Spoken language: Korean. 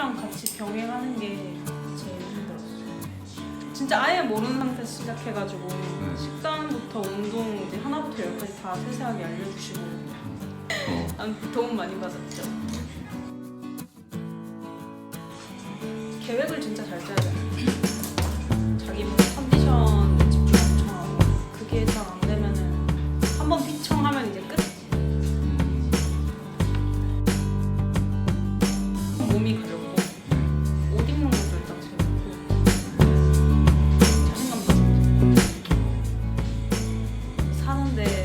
일이랑 같이 병행하는 게 제일 힘들었어요. 진짜 아예 모르는 상태에서 시작해가지고 네. 식단부터 운동 이제 하나부터 열까지 다 세세하게 알려주시고 어. 아무튼 도움 많이 받았죠. 계획을 진짜 잘 짜야 돼요. 자기 뭐 컨디션 집중 엄청 하고 그게 잘 안 되면은 한 번 피청하면 이제 끝. 음. 몸이 가려. de